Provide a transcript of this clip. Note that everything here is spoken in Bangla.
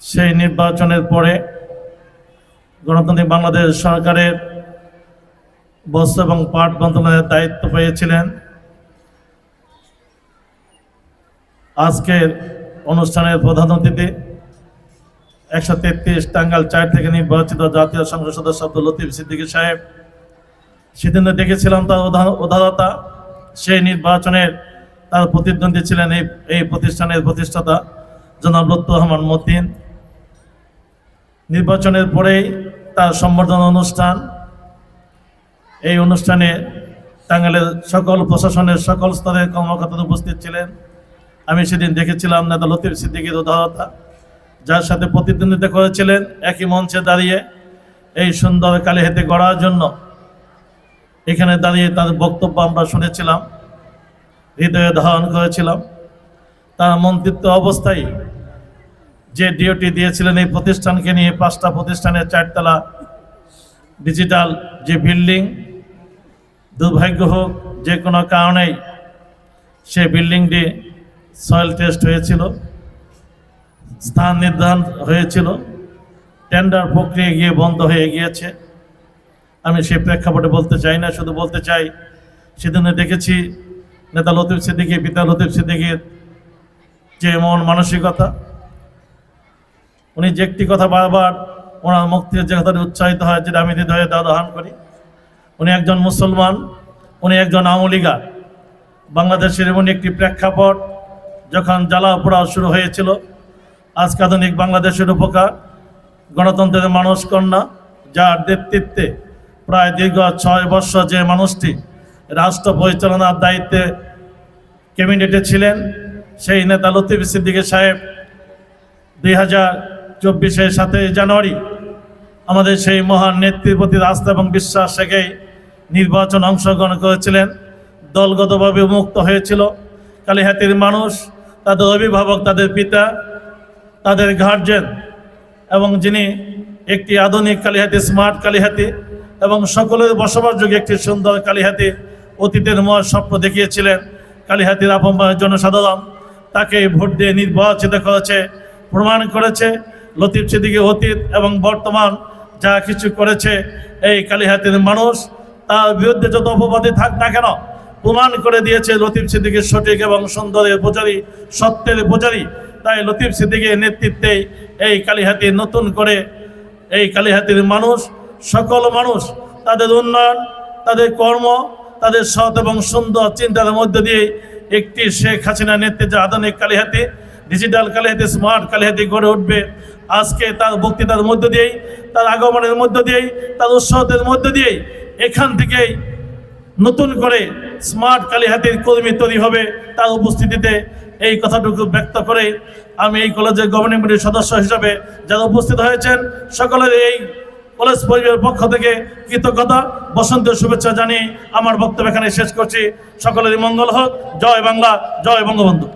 সেই নির্বাচনের পরে গণতান্ত্রিক বাংলাদেশ সরকারের বস্ত্র এবং পাট মন্ত্রণালয়ের দায়িত্ব পেয়েছিলেন। আজকের অনুষ্ঠানের প্রধান অতিথি একশো তেত্রিশ টাঙ্গাল চার থেকে নির্বাচিত জাতীয় সংসদ সদস্য আব্দুল লতিফ সিদ্দিকী সাহেব। সেদিনে দেখেছিলাম তার উদারতা। সেই নির্বাচনের তার প্রতিদ্বন্দ্বী ছিলেন এই এই প্রতিষ্ঠানের প্রতিষ্ঠাতা জনাব লুৎফর রহমান মতিন। নির্বাচনের পরেই তার সম্বর্ধনা অনুষ্ঠান। এই অনুষ্ঠানে টাঙ্গালের সকল প্রশাসনের সকল স্তরের কর্মকর্তারা উপস্থিত ছিলেন। আমি সেদিন দেখেছিলাম নেতা লতিফ সিদ্দিকির উদারতা যার সাথে প্রতিদ্বন্দ্বিতা করেছিলেন, একই মঞ্চে দাঁড়িয়ে। এই সুন্দর কালীহাতে গড়ার জন্য এখানে দাঁড়িয়ে তার বক্তব্য আমরা শুনেছিলাম, হৃদয়ে ধারণ করেছিলাম। তার মন্ত্রিত্ব অবস্থায় যে ডিওটি দিয়েছিলেন এই প্রতিষ্ঠানকে নিয়ে পাঁচটা প্রতিষ্ঠানের চারতলা ডিজিটাল যে বিল্ডিং, দুর্ভাগ্য হোক, যে কোনো কারণেই সে বিল্ডিংটি সয়েল টেস্ট হয়েছিল, স্থান নির্ধারণ হয়েছিল, টেন্ডার প্রক্রিয়া গিয়ে বন্ধ হয়ে গিয়েছে। আমি সে প্রেক্ষাপটে বলতে চাই না, শুধু বলতে চাই, সেদিনে দেখেছি নেতা লতিফ সিদ্দিকি, পিতা লতিফ সিদ্দিকির যে মন মানসিকতা উনি যে একটি কথা বারবার ওনার মুক্তির যে কথাটি উৎসাহিত হয়, যেটা আমি হৃদয়ে দাদহান করি। উনি একজন মুসলমান, উনি একজন আমলিগা বাংলাদেশের এমন একটি প্রেক্ষাপট যখন জ্বালা পোড়া শুরু হয়েছিল, আজকে আধুনিক বাংলাদেশের উপকার। গণতন্ত্রের মানুষ কন্যা, যার নেতৃত্বে প্রায় দীর্ঘ ছয় বৎসর যে মানুষটি রাষ্ট্র পরিচালনার দায়িত্বে ক্যাবিনেটে ছিলেন, সেই নেতা লতিফ সিদ্দিকী সাহেব দুই হাজার হাজার চব্বিশের সাতই জানুয়ারি আমাদের সেই মহান নেত্রীর প্রতি আস্থা এবং বিশ্বাস রেখেই নির্বাচন অংশগ্রহণ করেছিলেন। দলগতভাবে মুক্ত হয়েছিল। কালীহাতির মানুষ, তাদের অভিভাবক, তাদের পিতা, তাদের গার্জেন এবং যিনি একটি আধুনিক কালীহাতি স্মার্ট কালীহাতি এবং সকলের বসবাসযোগ্য একটি সুন্দর কালীহাতি অতীতের মহা স্বপ্ন দেখিয়েছিলেন। কালীহাতির আপমানের জনসাধারণ তাকে ভোট দিয়ে নির্বাচিত করেছে, প্রমাণ করেছে লতিফ সিদ্দিকী অতীত এবং বর্তমান যা কিছু করেছে এই কালীহাতির মানুষ, তার বিরুদ্ধে যত অপবাদী থাক না কেন, প্রমাণ করে দিয়েছে লতিফ সিদ্দিকের সঠিক এবং সুন্দরের পূজারী, সত্যের পূজারী। তাই লতিফ সিদ্দিকের নেতৃত্বে এই কালীহাতি নতুন করে এই কালীহাতির মানুষ, সকল মানুষ, তাদের উন্নয়ন, তাদের কর্ম, তাদের সৎ এবং সুন্দর চিন্তার মধ্যে দিয়ে একটি শেখ হাসিনা নেতৃত্বে আধুনিক কালীহাতি ডিজিটাল কালীহাতি স্মার্ট কালীহাতি গড়ে উঠবে। আজকে তার বক্তৃতার মধ্য দিয়েই, তার আগমনের মধ্য দিয়েই, তার উৎসবের মধ্য দিয়েই এখান থেকেই নতুন করে স্মার্ট কালীহাতির কর্মী তৈরি হবে তার উপস্থিতিতে। এই কথাটুকু ব্যক্ত করে আমি এই কলেজের গভর্নিং বডির সদস্য হিসাবে যারা উপস্থিত হয়েছেন, সকলের এই কলেজ পরিবারের পক্ষ থেকে কৃতজ্ঞতা বসন্তের শুভেচ্ছা জানিয়ে আমার বক্তব্য এখানে শেষ করছি। সকলেরই মঙ্গল হোক। জয় বাংলা, জয় বঙ্গবন্ধু।